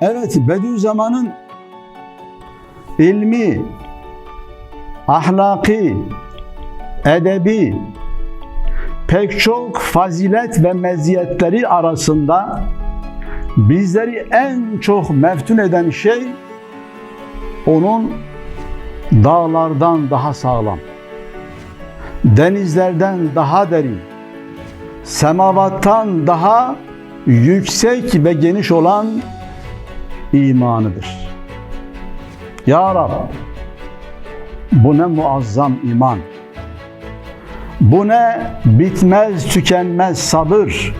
Evet, Bediüzzaman'ın ilmi, ahlaki, edebi, pek çok fazilet ve meziyetleri arasında bizleri en çok meftun eden şey onun dağlardan daha sağlam, denizlerden daha derin, semavattan daha yüksek ve geniş olan imanıdır. Ya Rab, bu ne muazzam iman. Bu ne bitmez tükenmez sabır.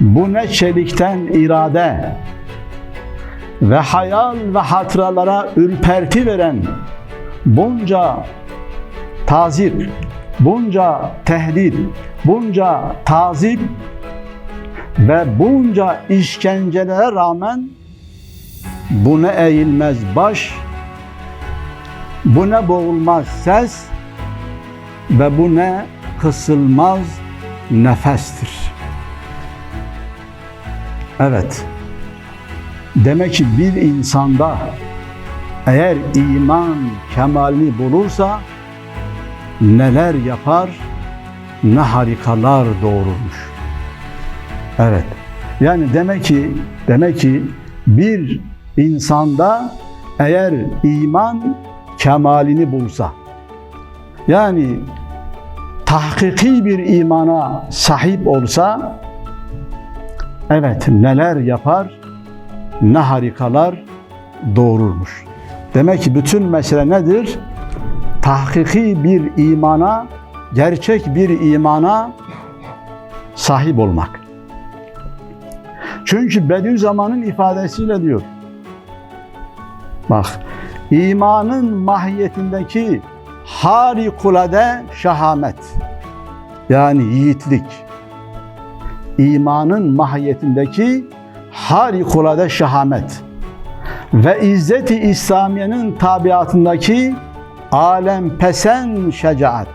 Bu ne çelikten irade. Ve hayal ve hatıralara ürperti veren bunca tazip, bunca tehdit, bunca tazip ve bunca işkencelere rağmen bu ne eğilmez baş, bu ne boğulmaz ses ve bu ne kısılmaz nefestir. Evet, demek ki bir insanda eğer iman kemalini bulursa neler yapar, ne harikalar doğururmuş. Evet. Yani demek ki demek ki bir insanda eğer iman kemalini bulsa yani tahkiki bir imana sahip olsa evet neler yapar ne harikalar doğururmuş. Demek ki bütün mesele nedir? Tahkiki bir imana, gerçek bir imana sahip olmak. Çünkü Bediüzzaman'ın ifadesiyle diyor. Bak, imanın mahiyetindeki harikulade şahamet. Yani yiğitlik. İmanın mahiyetindeki harikulade şahamet. Ve izzeti İslamiye'nin tabiatındaki alem pesen şecaat.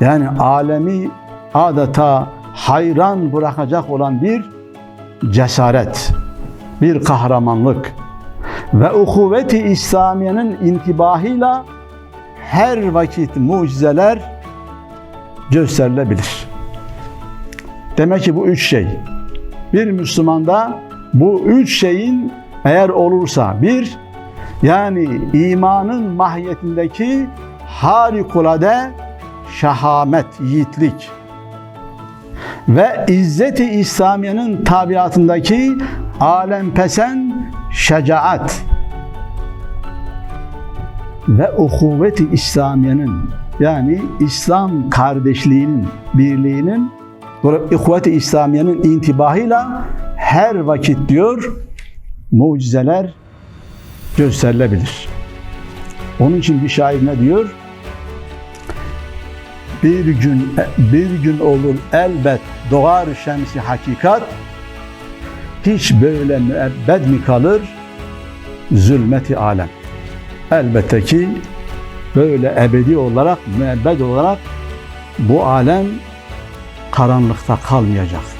Yani alemi adeta hayran bırakacak olan bir cesaret, bir kahramanlık ve ukuvveti İslamiye'nin intibahıyla her vakit mucizeler gösterilebilir. Demek ki bu üç şey. Bir Müslümanda bu üç şeyin eğer olursa bir, yani imanın mahiyetindeki harikulade şahamet, yiğitlik, ve İzzeti İslamiye'nin tabiatındaki alempesen şecaat ve ukuvveti İslamiye'nin yani İslam kardeşliğinin, birliğinin ukuvveti İslamiye'nin intibahıyla her vakit diyor mucizeler gösterilebilir. Onun için bir şair ne diyor? bir gün bir gün olur elbet doğar şemsi hakikat hiç böyle müebbed mi kalır zulmeti alem? Elbette ki böyle ebedi olarak müebbed olarak bu alem karanlıkta kalmayacak